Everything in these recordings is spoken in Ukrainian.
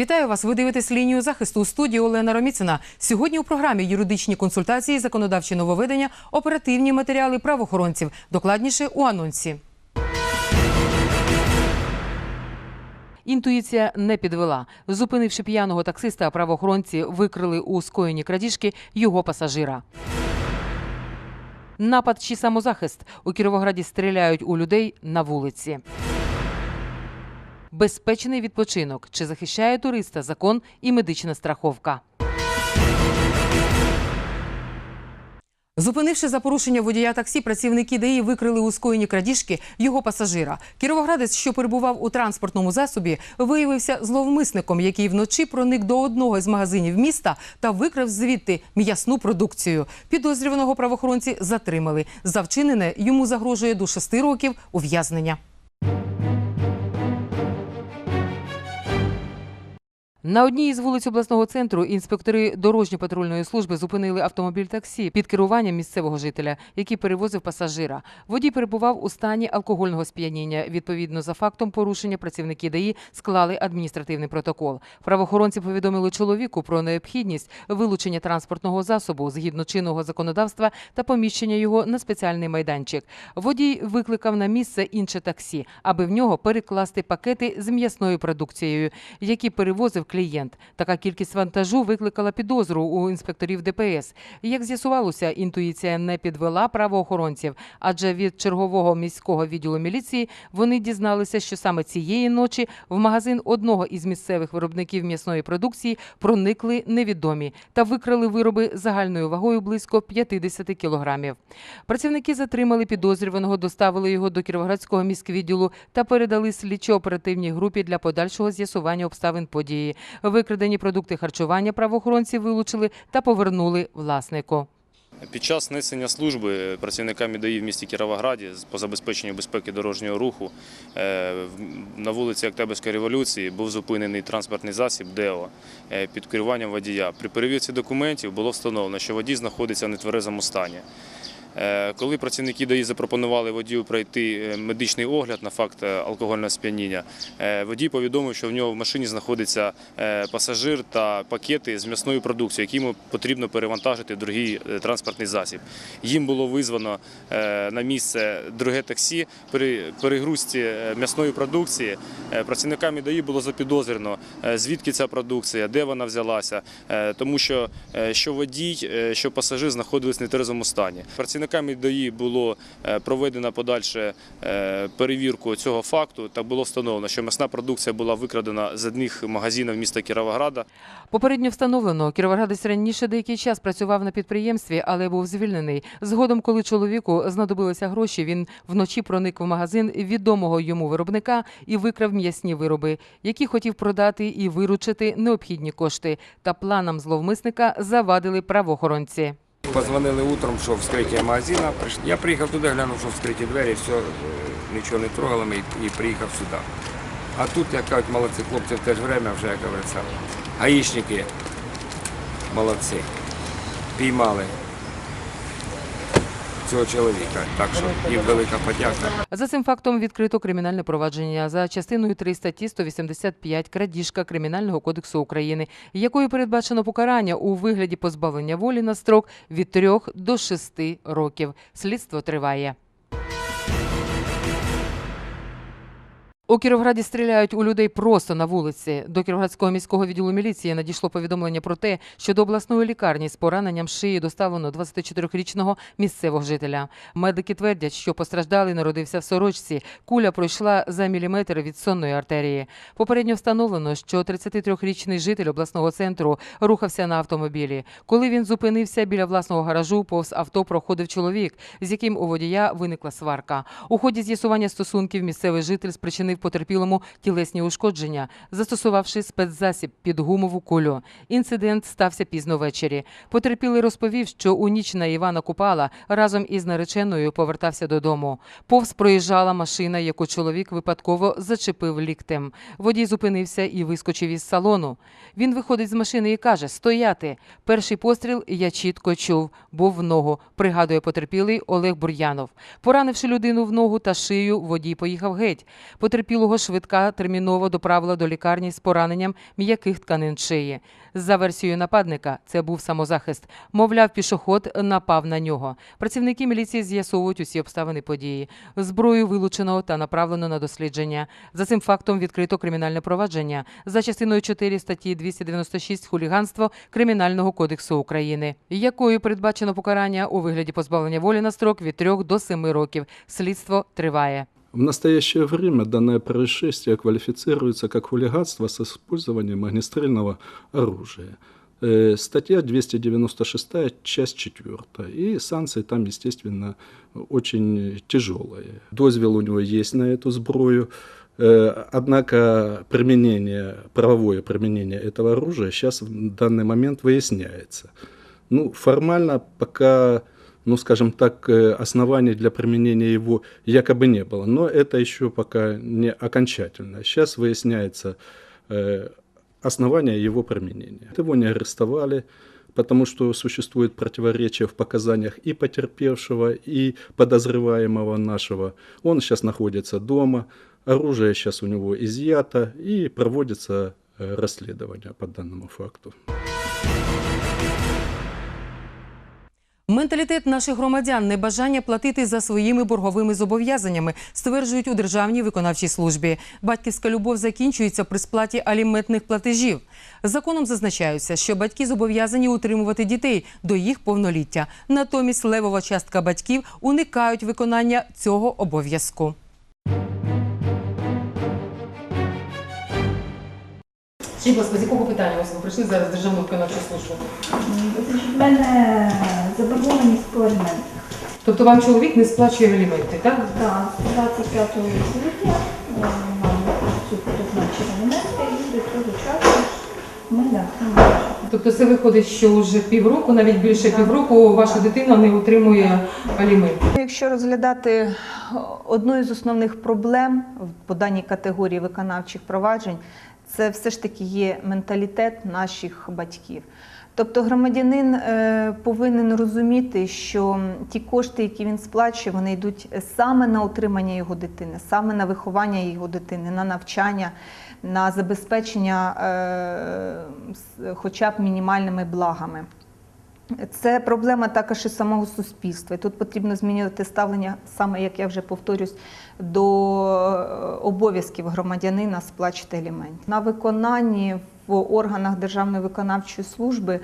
Вітаю вас. Ви дивитесь лінію захисту у студії Олена Роміцина. Сьогодні у програмі юридичні консультації, законодавчі нововведення, оперативні матеріали правоохоронців. Докладніше у анонсі. Інтуїція не підвела. Зупинивши п'яного таксиста, правоохоронці викрили у скоєнні крадіжки його пасажира. Напад чи самозахист у Кіровограді стріляють у людей на вулиці. Безпечний відпочинок чи захищає туриста закон і медична страховка. Зупинивши за порушення водія таксі, працівники ДАІ викрили у скоєнні крадіжки його пасажира. Кіровоградець, що перебував у транспортному засобі, виявився зловмисником, який вночі проник до одного з магазинів міста та викрав звідти м'ясну продукцію. Підозрюваного правоохоронці затримали. За вчинене йому загрожує до шести років ув'язнення. На одній із вулиць обласного центру інспектори дорожньо-патрульної служби зупинили автомобіль таксі під керуванням місцевого жителя, який перевозив пасажира. Водій перебував у стані алкогольного сп'яніння. Відповідно за фактом порушення працівники ДАІ склали адміністративний протокол. Правоохоронці повідомили чоловіку про необхідність вилучення транспортного засобу згідно чинного законодавства та поміщення його на спеціальний майданчик. Водій викликав на місце інше таксі, аби в нього перекласти пакети з м'ясною продукцією, які перевозив клієнт. Така кількість вантажу викликала підозру у інспекторів ДПС. Як з'ясувалося, інтуїція не підвела правоохоронців, адже від чергового міського відділу міліції вони дізналися, що саме цієї ночі в магазин одного із місцевих виробників м'ясної продукції проникли невідомі та викрали вироби загальною вагою близько 50 кілограмів. Працівники затримали підозрюваного, доставили його до Кіровоградського міськвідділу та передали слідчо-оперативній групі для подальшого з'ясування обставин події. Викрадені продукти харчування правоохоронці вилучили та повернули власнику. Під час несення служби працівниками ДАІ в місті Кіровограді по забезпеченню безпеки дорожнього руху е, на вулиці Октябрьської революції був зупинений транспортний засіб ДЕО е, під керуванням водія. При перевірці документів було встановлено, що водій знаходиться в нетверезому стані. Е, Коли працівники ДАІ запропонували водію пройти е, медичний огляд на факт е, алкогольного сп'яніння, водій повідомив, що в нього в машині знаходиться пасажир та пакети з м'ясною продукцією, які йому потрібно перевантажити другий транспортний засіб. Їм було визвано на місце друге таксі. При перегрузці м'ясної продукції працівниками ДАІ було запідозрено, звідки ця продукція, де вона взялася, тому що що водій, що пасажир знаходились в нетрезвому стані. Працівниками ДАІ було е, проведено подальше е, перевірку цього факту та було встановлено, що м'ясна продукція була викрадена з одних магазинів міста Кіровограда. Попередньо встановлено, Кіровоградець раніше деякий час працював на підприємстві, але був звільнений. Згодом, коли чоловіку знадобилися гроші, він вночі проник в магазин відомого йому виробника і викрав м'ясні вироби, які хотів продати і виручити необхідні кошти. Та планам зловмисника завадили правоохоронці. Позвонили утром, що вскриття магазина. Я приїхав туди, глянув, що вскриті двері, все, е, нічого не трогало ми і приїхав сюди. А тут, як кажуть, молодці хлопці в те ж время вже, як говориться, гаїшники молодці. Піймали цього чоловіка. Так що їм велика подяка. За цим фактом відкрито кримінальне провадження за частиною 3 статті 185 крадіжка Кримінального кодексу України, якою передбачено покарання у вигляді позбавлення волі на строк від 3 до 6 років. Слідство триває. У Кіровграді стріляють у людей просто на вулиці. До Кіровоградського міського відділу міліції надійшло повідомлення про те, що до обласної лікарні з пораненням шиї доставлено 24-річного місцевого жителя. Медики твердять, що постраждалий народився в сорочці. Куля пройшла за міліметр від сонної артерії. Попередньо встановлено, що 33-річний житель обласного центру рухався на автомобілі. Коли він зупинився біля власного гаражу, повз авто проходив чоловік, з яким у водія виникла сварка. У ході з'ясування стосунків місцевий житель спричинив потерпілому тілесні ушкодження, застосувавши спецзасіб під гумову кулю. Інцидент стався пізно ввечері. Потерпілий розповів, що у ніч на Івана Купала разом із нареченою повертався додому. Повз проїжджала машина, яку чоловік випадково зачепив ліктем. Водій зупинився і вискочив із салону. Він виходить з машини і каже: Стояти. Перший постріл я чітко чув, був в ногу, пригадує потерпілий Олег Бур'янов. Поранивши людину в ногу та шию, водій поїхав геть. Потерпілий Потерпілого швидка терміново доправила до лікарні з пораненням м'яких тканин шиї. За версією нападника, це був самозахист. Мовляв, пішоход напав на нього. Працівники міліції з'ясовують усі обставини події. Зброю вилучено та направлено на дослідження. За цим фактом відкрито кримінальне провадження за частиною 4 статті 296 хуліганство Кримінального кодексу України, якою передбачено покарання у вигляді позбавлення волі на строк від 3 до 7 років. Слідство триває. В настоящее время данное происшествие квалифицируется как хулиганство с использованием огнестрельного оружия. Э, Статья 296, часть 4. И санкции там, естественно, очень тяжелые. Дозвел у него есть на эту сброю. Э, Однако применение, правовое применение этого оружия сейчас в данный момент выясняется. Ну, формально пока, ну, скажем так, э, оснований для применения его якобы не было. Но это еще пока не окончательно. Сейчас выясняется э, основания его применения. Его не арестовали, потому что существует противоречие в показаниях и потерпевшего, и подозреваемого нашего. Он сейчас находится дома, оружие сейчас у него изъято, и проводится э, расследование по данному факту. Менталітет наших громадян небажання платити за своїми борговими зобов'язаннями, стверджують у державній виконавчій службі. Батьківська любов закінчується при сплаті аліментних платежів. Законом зазначаються, що батьки зобов'язані утримувати дітей до їх повноліття. Натомість левова частка батьків уникають виконання цього обов'язку. Скажіть, будь ласка, з якого питання ось ви прийшли зараз в державну виконавчу службу? В мене заборгованість по аліментах. Тобто вам чоловік не сплачує аліменти, так? Так, з 25 липня е, нам цю призначили аліменти і до цього часу ми не отримали. Тобто це виходить, що вже півроку, навіть більше півроку, ваша дитина не отримує аліменти. Якщо розглядати одну із основних проблем в- по даній категорії виконавчих проваджень, це все ж таки є менталітет наших батьків. Тобто громадянин е, повинен розуміти, що ті кошти, які він сплачує, вони йдуть саме на утримання його дитини, саме на виховання його дитини, на навчання, на забезпечення е, хоча б мінімальними благами. Це проблема також і самого суспільства. Тут потрібно змінювати ставлення, саме як я вже повторюсь, до е, обов'язків громадянина сплачувати аліменти. На виконанні в органах Державної виконавчої служби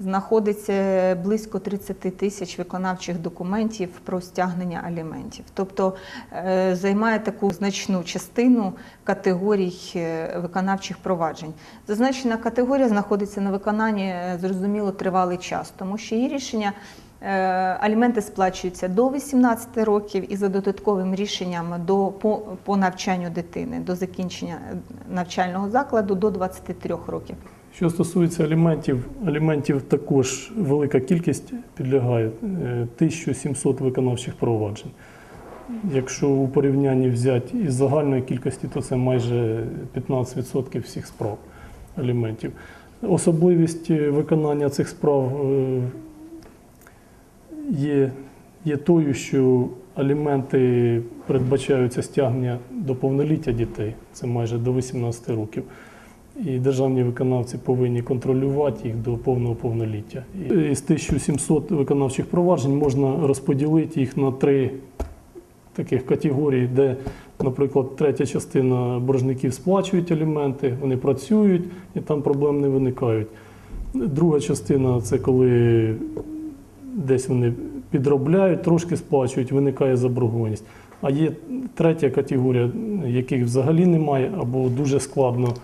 знаходиться близько 30 тисяч виконавчих документів про стягнення аліментів. Тобто е, займає таку значну частину категорій е, виконавчих проваджень. Зазначена категорія знаходиться на виконанні е, зрозуміло тривалий час, тому що її рішення. Аліменти сплачуються до 18 років і за додатковим рішенням до по, по навчанню дитини до закінчення навчального закладу до 23 років. Що стосується аліментів, аліментів також велика кількість підлягає е, 1700 виконавчих проваджень. Якщо у порівнянні взяти із загальної кількості, то це майже 15% всіх справ аліментів. Особливість е, виконання цих справ е, є, є тою, що аліменти передбачаються стягнення до повноліття дітей, це майже до 18 років. І державні виконавці повинні контролювати їх до повного повноліття. І Із 1700 виконавчих проваджень можна розподілити їх на три таких категорії, де, наприклад, третя частина боржників сплачують аліменти, вони працюють і там проблем не виникають. Друга частина це коли десь вони підробляють, трошки сплачують, виникає заборгованість. А є третя категорія, яких взагалі немає, або дуже складно.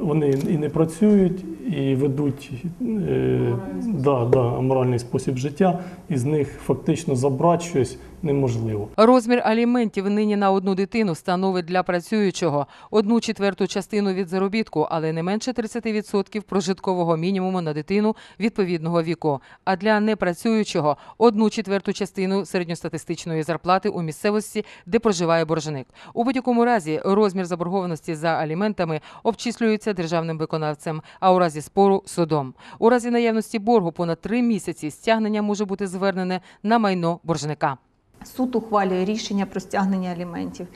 Вони і не працюють, і ведуть е, да, да, аморальний спосіб життя, і з них фактично забрати щось неможливо. Розмір аліментів нині на одну дитину становить для працюючого одну четверту частину від заробітку, але не менше 30% прожиткового мінімуму на дитину відповідного віку. А для непрацюючого одну четверту частину середньостатистичної зарплати у місцевості, де проживає боржник. У будь-якому разі розмір заборгованості за аліментами обчислюється державним виконавцем, а у разі спору судом. У разі наявності боргу понад три місяці стягнення може бути звернене на майно боржника. Суд ухвалює рішення про стягнення аліментів.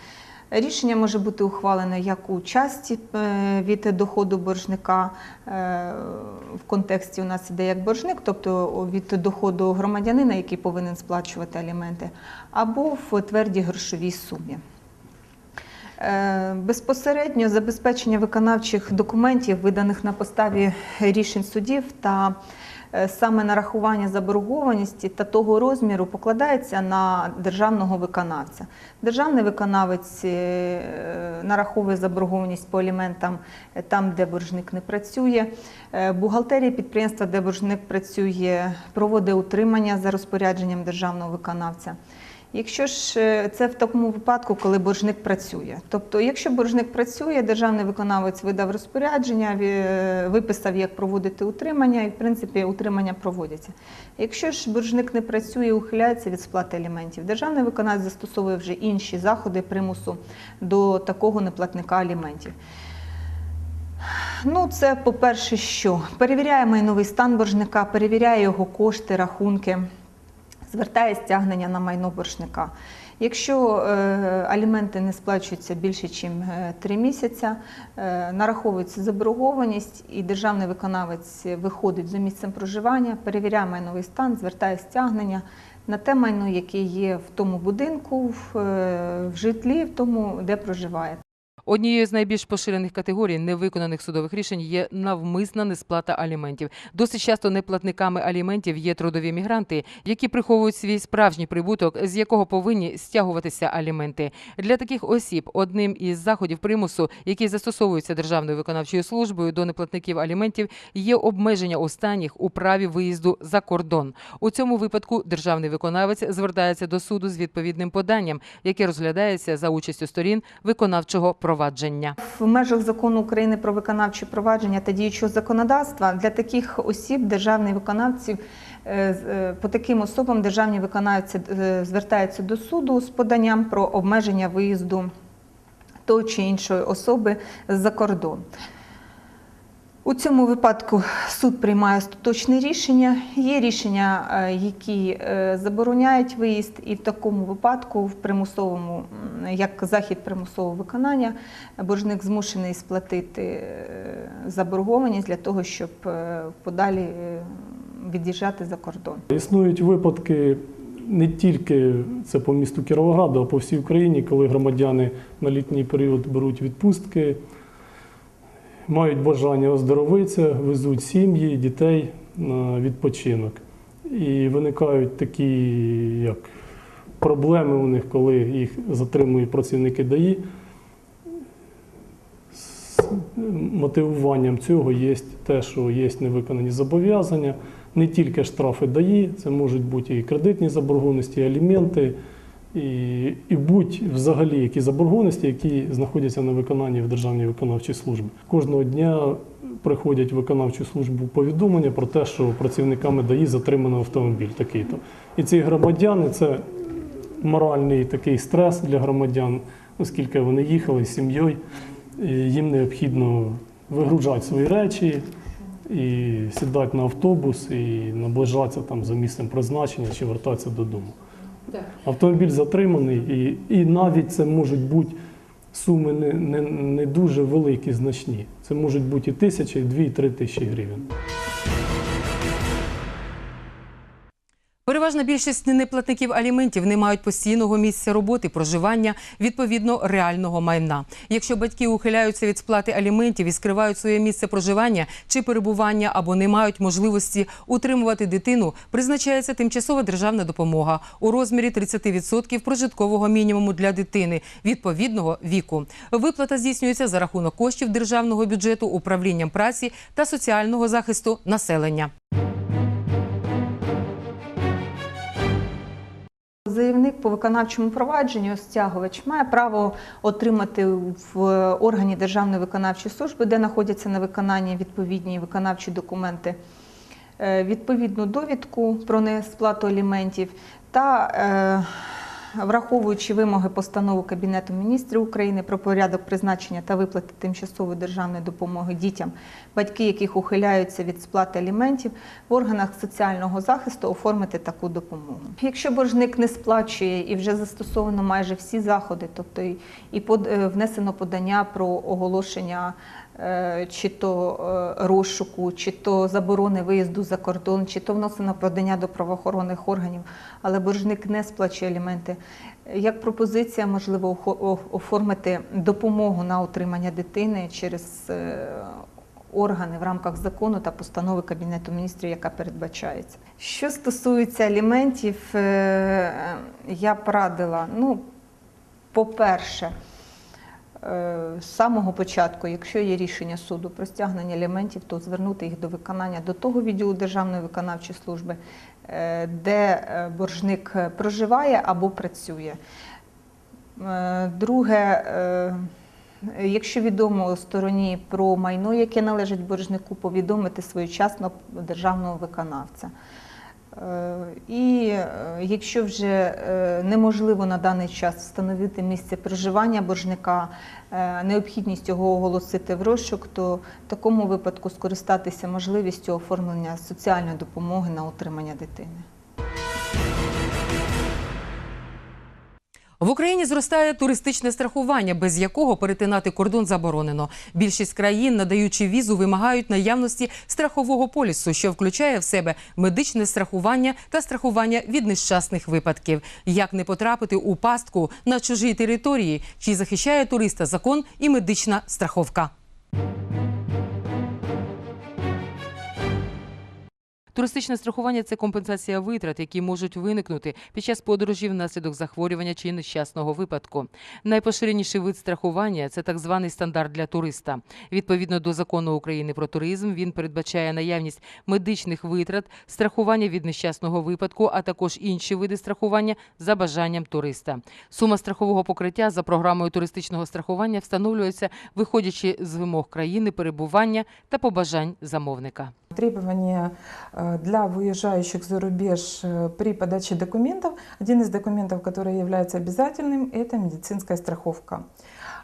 Рішення може бути ухвалено як у часті е, від доходу боржника е, в контексті у нас іде як боржник, тобто від доходу громадянина, який повинен сплачувати аліменти, або в твердій грошовій сумі. Е, Безпосередньо забезпечення виконавчих документів, виданих на поставі рішень судів та е, саме нарахування заборгованості та того розміру покладається на державного виконавця. Державний виконавець е, нараховує заборгованість по аліментам там, де боржник не працює. Бухгалтерія підприємства, де боржник працює, проводить утримання за розпорядженням державного виконавця. Якщо ж е, це в такому випадку, коли боржник працює. Тобто, якщо боржник працює, державний виконавець видав розпорядження, виписав, як проводити утримання, і в принципі утримання проводяться. Якщо ж боржник не працює, ухиляється від сплати аліментів, державний виконавець застосовує вже інші заходи примусу до такого неплатника аліментів. Ну, це, по-перше, що перевіряє майновий стан боржника, перевіряє його кошти, рахунки звертає стягнення на майно боржника. Якщо е, аліменти не сплачуються більше, ніж три місяці, нараховується заборгованість, і державний виконавець виходить за місцем проживання, перевіряє майновий стан, звертає стягнення на те майно, яке є в тому будинку, в, е, в житлі, в тому, де проживає. Однією з найбільш поширених категорій невиконаних судових рішень є навмисна несплата аліментів. Досить часто неплатниками аліментів є трудові мігранти, які приховують свій справжній прибуток, з якого повинні стягуватися аліменти. Для таких осіб одним із заходів примусу, який застосовується Державною виконавчою службою до неплатників аліментів, є обмеження останніх у праві виїзду за кордон. У цьому випадку державний виконавець звертається до суду з відповідним поданням, яке розглядається за участю сторін виконавчого провадження. В межах закону України про виконавче провадження та діючого законодавства для таких осіб державний виконавців е, е, по таким особам державні виконавці е, звертаються до суду з поданням про обмеження виїзду тої чи іншої особи за кордон. У цьому випадку суд приймає остаточне рішення. Є рішення, е, які е, забороняють виїзд, і в такому випадку, в примусовому, як захід примусового виконання, боржник змушений сплатити е, заборгованість для того, щоб подалі від'їжджати за кордон. Існують випадки не тільки це по місту Кіровограду, а по всій Україні, коли громадяни на літній період беруть відпустки, мають бажання оздоровитися, везуть сім'ї, дітей на відпочинок. І виникають такі як проблеми у них, коли їх затримують працівники ДАІ. Мотивуванням цього є те, що є невиконані зобов'язання, не тільки штрафи ДАІ, це можуть бути і кредитні заборгованості, і аліменти, і, і будь взагалі які заборгованості, які знаходяться на виконанні в Державній виконавчій службі. Кожного дня приходять в виконавчу службу повідомлення про те, що працівниками ДАІ затримано автомобіль такий-то. І ці громадяни це моральний такий стрес для громадян, оскільки вони їхали з сім'єю, їм необхідно вигружати свої речі і сідати на автобус і наближатися там за місцем призначення чи вертатися додому. Автомобіль затриманий, і, і навіть це можуть бути суми не, не, не дуже великі, значні. Це можуть бути і тисячі, і дві, і три тисячі гривень. Переважна більшість неплатників аліментів не мають постійного місця роботи, проживання, відповідно реального майна. Якщо батьки ухиляються від сплати аліментів і скривають своє місце проживання чи перебування або не мають можливості утримувати дитину, призначається тимчасова державна допомога у розмірі 30% прожиткового мінімуму для дитини відповідного віку. Виплата здійснюється за рахунок коштів державного бюджету управлінням праці та соціального захисту населення. Заявник по виконавчому провадженню, стягувач, має право отримати в органі Державної виконавчої служби, де знаходяться на виконанні відповідні виконавчі документи, е, відповідну довідку про несплату аліментів та враховуючи вимоги постанови Кабінету міністрів України про порядок призначення та виплати тимчасової державної допомоги дітям, батьки яких ухиляються від сплати аліментів, в органах соціального захисту оформити таку допомогу. Якщо боржник не сплачує і вже застосовано майже всі заходи, тобто і- е, внесено подання про оголошення чи то е, розшуку, чи то заборони виїзду за кордон, чи то вносено подання до правоохоронних органів, але боржник не сплачує аліменти. Як пропозиція, можливо, оформити допомогу на утримання дитини через е, органи в рамках закону та постанови Кабінету міністрів, яка передбачається. Що стосується аліментів, е, я б радила, ну, по-перше, Е, з самого початку, якщо є рішення суду про стягнення аліментів, то звернути їх до виконання до того відділу Державної виконавчої служби, е, де е, боржник е, проживає або працює. Е, Друге, е, якщо відомо стороні про майно, яке належить боржнику, повідомити своєчасно державного виконавця. І е, якщо вже е, неможливо на даний час встановити місце проживання боржника, е, необхідність його оголосити в розшук, то в такому випадку скористатися можливістю оформлення соціальної допомоги на утримання дитини. В Україні зростає туристичне страхування, без якого перетинати кордон заборонено. Більшість країн, надаючи візу, вимагають наявності страхового полісу, що включає в себе медичне страхування та страхування від нещасних випадків. Як не потрапити у пастку на чужій території, чи захищає туриста закон і медична страховка. Туристичне страхування це компенсація витрат, які можуть виникнути під час подорожі внаслідок захворювання чи нещасного випадку. Найпоширеніший вид страхування це так званий стандарт для туриста. Відповідно до закону України про туризм, він передбачає наявність медичних витрат, страхування від нещасного випадку, а також інші види страхування за бажанням туриста. Сума страхового покриття за програмою туристичного страхування встановлюється, виходячи з вимог країни перебування та побажань замовника. Требования э, для выезжающих за рубеж э, при подаче документов. Один из документов, который является обязательным, это медицинская страховка.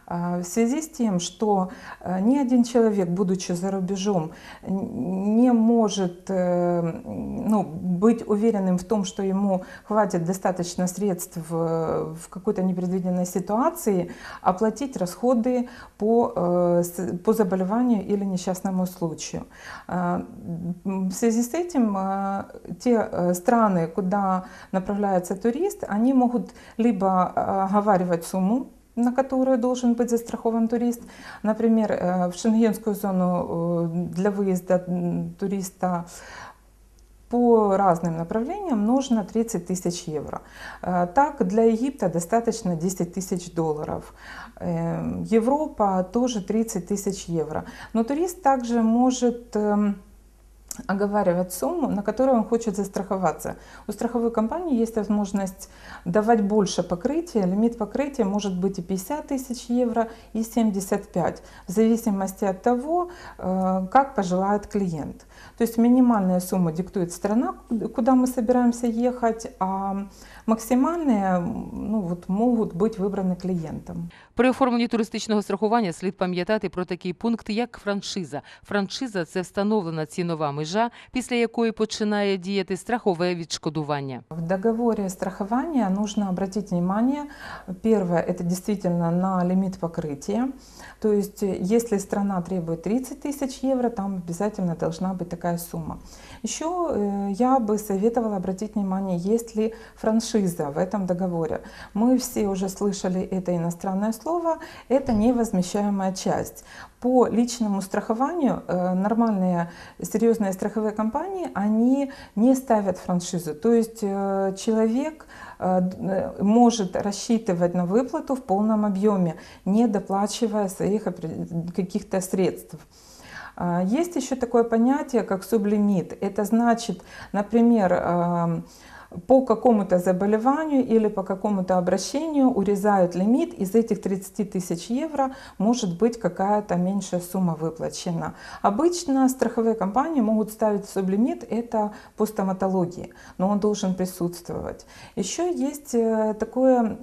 А, В связи с тем, что э, ни один человек, будучи за рубежом, н- не может э, ну, быть уверенным в том, что ему хватит достаточно средств э, в какой-то непредвиденной ситуации оплатить расходы по, э, с- по заболеванию или несчастному случаю. А, м, В связи с этим э, те э, страны, куда направляется турист, они могут либо э, оговаривать сумму, на которую должен быть застрахован турист. Например, э, в шенгенскую зону э, для выезда м, туриста по разным направлениям нужно 30 тысяч евро. Э, Так, для Египта достаточно 10 тысяч долларов. Э, Европа тоже 30 тысяч евро. Но турист также может эм, оговаривать сумму, на которую он хочет застраховаться. У страховой компании есть возможность давать больше покрытия. Лимит покрытия может быть и 50 тысяч евро, и 75, в зависимости от того, э, как пожелает клиент. То есть минимальная сумма диктует страна, куда мы собираемся ехать, а максимальные ну, вот, могут быть выбраны клиентом. При оформленні туристичного страхування слід пам'ятати про такий пункт, як франшиза. Франшиза це встановлена цінова межа, після якої починає діяти страхове відшкодування. В договоре страхования нужно обратить внимание, первое, это действительно на лимит покрытия. То есть, э, если страна требует 30 тысяч евро, там обязательно должна быть такая сумма. Еще э, я бы советовала обратить внимание, есть ли франшиза в этом договоре. Мы все уже слышали это иностранное слово, это невозмещаемая часть. По личному страхованию э, нормальные серьезные страховые компании, они не ставят франшизу. То есть э, человек э, может рассчитывать на выплату в полном объеме, не доплачивая своих каких-то средств. А, Есть еще такое понятие, как сублимит. Это значит, например, по какому-то заболеванию или по какому-то обращению урезают лимит, из этих 30 тысяч евро может быть какая-то меньшая сумма выплачена. Обычно страховые компании могут ставить сублимит, это по стоматологии, но он должен присутствовать. Еще есть э, такое,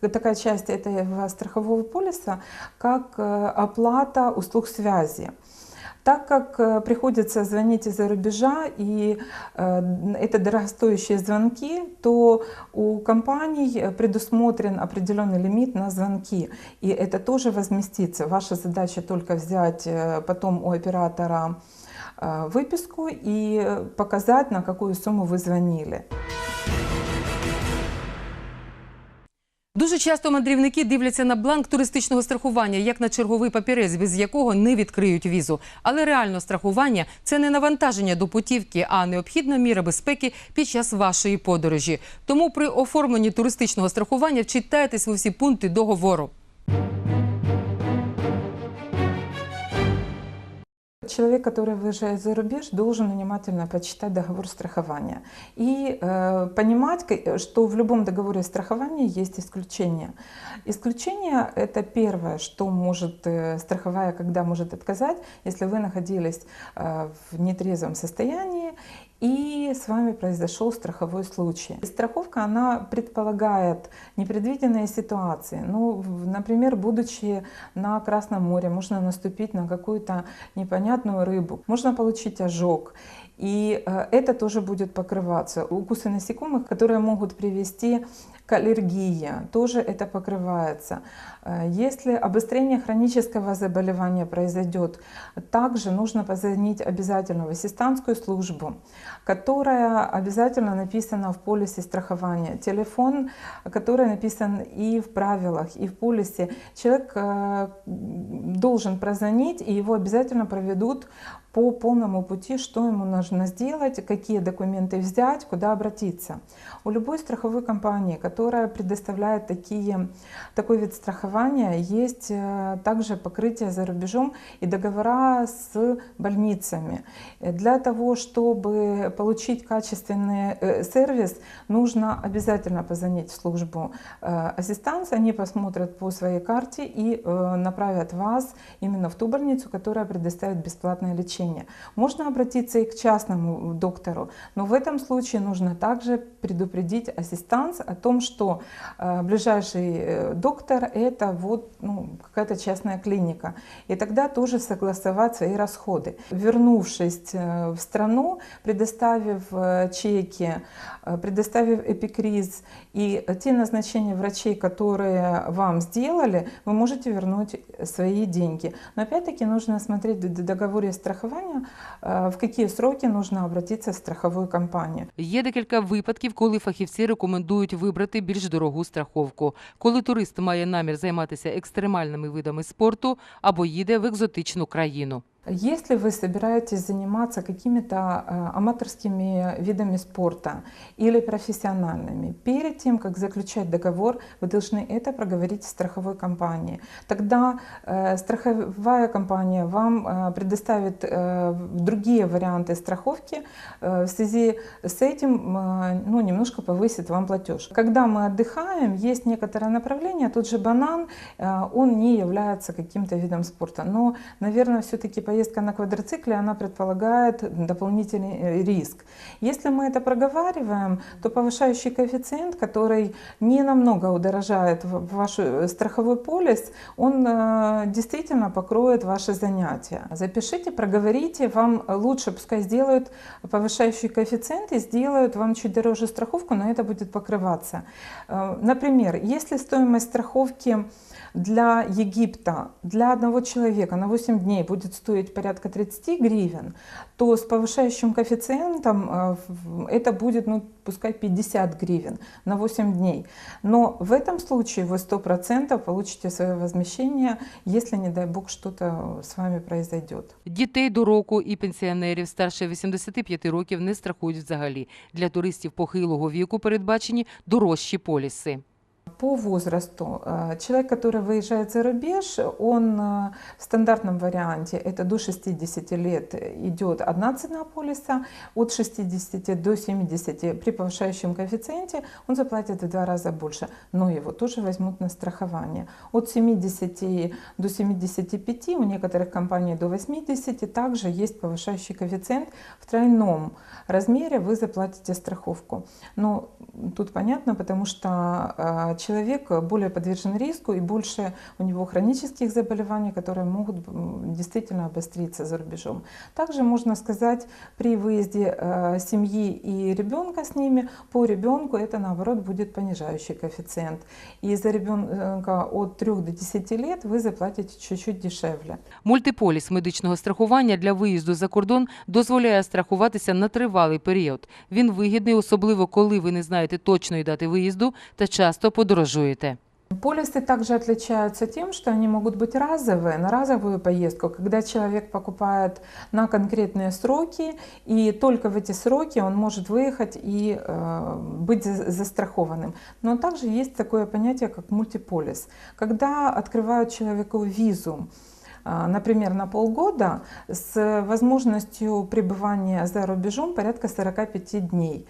такая часть этого страхового полиса, как э, оплата услуг связи. Так как э, приходится звонить из-за рубежа, и э, это дорогостоящие звонки, то у компаний э, предусмотрен определенный лимит на звонки, и это тоже возместится. Ваша задача только взять э, потом у оператора э, выписку и э, показать, на какую сумму вы звонили. Дуже часто мандрівники дивляться на бланк туристичного страхування як на черговий папірець, без якого не відкриють візу. Але реально страхування це не навантаження до путівки, а необхідна міра безпеки під час вашої подорожі. Тому при оформленні туристичного страхування вчитайтесь у всі пункти договору. Человек, который выезжает за рубеж, должен внимательно почитать договор страхования и э, понимать, ка- что в любом договоре страхования есть исключения. Исключение – это первое, что может э, страховая, когда может отказать, если вы находились э, в нетрезвом состоянии и с вами произошел страховой случай. Страховка, она предполагает непредвиденные ситуации. Ну, в- например, будучи на Красном море, можно наступить на какую-то непонятную рыбу, можно получить ожог. И э, это тоже будет покрываться. Укусы насекомых, которые могут привести к аллергии, тоже это покрывается. Э, Если обострение хронического заболевания произойдет, также нужно позвонить обязательно в ассистентскую службу, которая обязательно написана в полисе страхования. Телефон, который написан и в правилах, и в полисе. Человек э, должен прозвонить, и его обязательно проведут по полному пути, что ему нужно сделать, какие документы взять, куда обратиться. У любой страховой компании, которая предоставляет такие, такой вид страхования, есть э, также покрытие за рубежом и договора с больницами. Для того, чтобы получить качественный э, сервис, нужно обязательно позвонить в службу э, ассистанс, они посмотрят по своей карте и направят вас именно в ту больницу, которая предоставит бесплатное лечение. Можно обратиться и к частному доктору, но в этом случае нужно также предупредить ассистанс о том, что э, ближайший э, доктор это вот ну, какая-то частная клиника. И тогда тоже согласовать свои расходы. Вернувшись э, в страну, предоставив э, чеки, э, предоставив эпикриз и те назначения врачей, которые вам сделали, вы можете вернуть свои деньги. Но опять-таки нужно смотреть в договоре страхования, э, в какие сроки нужно обратиться в страховую компанию. Є декілька випадків, коли фахівці рекомендують вибрати більш дорогу страховку. Коли турист має намір займатися екстремальними видами спорту або їде в екзотичну країну. Если вы собираетесь заниматься какими-то э, аматорскими видами спорта или профессиональными, перед тем, как заключать договор, вы должны это проговорить в страховой компании. Тогда э, страховая компания вам э, предоставит другие варианты страховки, в связи с этим ну, немножко повысит вам платеж. Когда мы отдыхаем, есть некоторое направление, тот же банан, он не является каким-то видом спорта, но, наверное, все-таки поездка на квадроцикле, она предполагает дополнительный э, риск. Если мы это проговариваем, то повышающий коэффициент, который не намного удорожает ваш э, страховой полис, он э, действительно покроет ваши занятия. Запишите, проговорите, вам лучше пускай сделают повышающий коэффициент и сделают вам чуть дороже страховку, но это будет покрываться. Например, если стоимость страховки для Египта, для одного человека на 8 дней будет стоить порядка 30 гривен, то с повышающим коэффициентом э, в- это будет, ну, пускай 50 гривен на 8 дней. Но в этом случае вы 100% получите свое возмещение, если, не дай бог, что-то с вами произойдет. Дітей до року і пенсіонерів старше 85 років не страхують взагалі. Для туристів похилого віку передбачені дорожчі поліси. По возрасту. Э, Человек, который выезжает за рубеж, он э, в стандартном варианте, это до 60 лет, идет одна цена полиса, от 60 до 70 при повышающем коэффициенте он заплатит в два раза больше, но его тоже возьмут на страхование. От 70 до 75, у некоторых компаний до 80, также есть повышающий коэффициент в тройном размере вы заплатите страховку. Но тут понятно, потому что э, человек более подвержен риску и больше у него хронических заболеваний, которые могут м, действительно обостриться за рубежом. Также можно сказать, при выезде э, семьи и ребенка с ними, по ребенку это наоборот будет понижающий коэффициент. И за ребенка от 3 до 10 лет вы заплатите чуть-чуть дешевле. Мультиполіс медичного страхування для виїзду за кордон дозволяє страхуватися на тривалий період. Він вигідний, особливо коли ви не знаєте точної дати виїзду та часто подорожуєте. Полисы также отличаются тем, что они могут быть разовые, на разовую поездку, когда человек покупает на конкретные сроки, и только в эти сроки он может выехать и э, быть за- застрахованным. Но также есть такое понятие, как мультиполис. Когда открывают человеку визу, а, например, на полгода с возможностью пребывания за рубежом порядка 45 дней.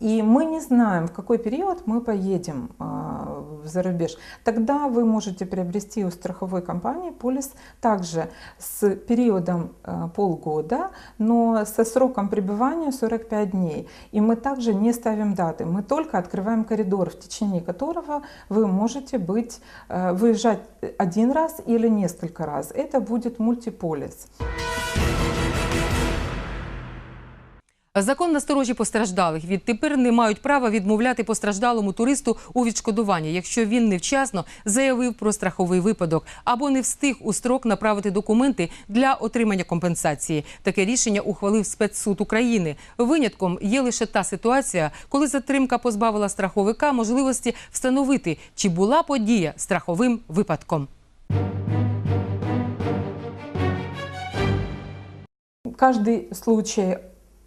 И мы не знаем, в какой период мы поедем а, за рубеж. Тогда вы можете приобрести у страховой компании полис также с периодом а, полгода, но со сроком пребывания 45 дней. И мы также не ставим даты, мы только открываем коридор, в течение которого вы можете быть, выезжать один раз или несколько раз. Это будет мультиполис. Закон насторожі постраждалих. Відтепер не мають права відмовляти постраждалому туристу у відшкодуванні, якщо він невчасно заявив про страховий випадок або не встиг у строк направити документи для отримання компенсації. Таке рішення ухвалив спецсуд України. Винятком є лише та ситуація, коли затримка позбавила страховика можливості встановити, чи була подія страховим випадком. Каждый случай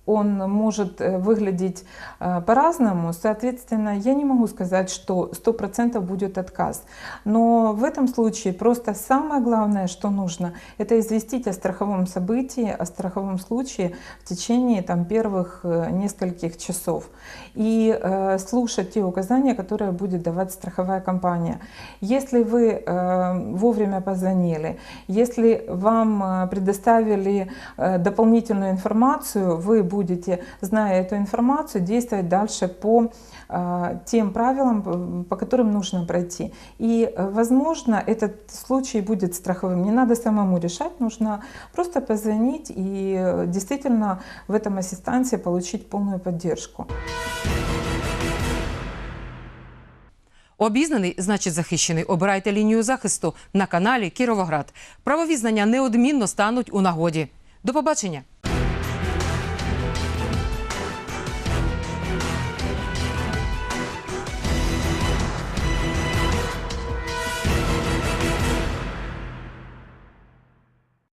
он может э, выглядеть э, по-разному. Соответственно, я не могу сказать, что 100% будет отказ. Но в этом случае просто самое главное, что нужно, это известить о страховом событии, о страховом случае в течение там, первых э, нескольких часов. И э, слушать те указания, которые будет давать страховая компания. Если вы э, вовремя позвонили, если вам предоставили э, дополнительную информацию, вы будете, зная эту информацию, действовать дальше по э, тем правилам, п- по которым нужно пройти. И, э, возможно, этот случай будет страховым. Не надо самому решать, нужно просто позвонить и э, действительно в этом ассистансе получить полную поддержку. Обізнаний, значить захищений. Обирайте лінію захисту на каналі Кіровоград. Правові знання неодмінно стануть у нагоді. До побачення!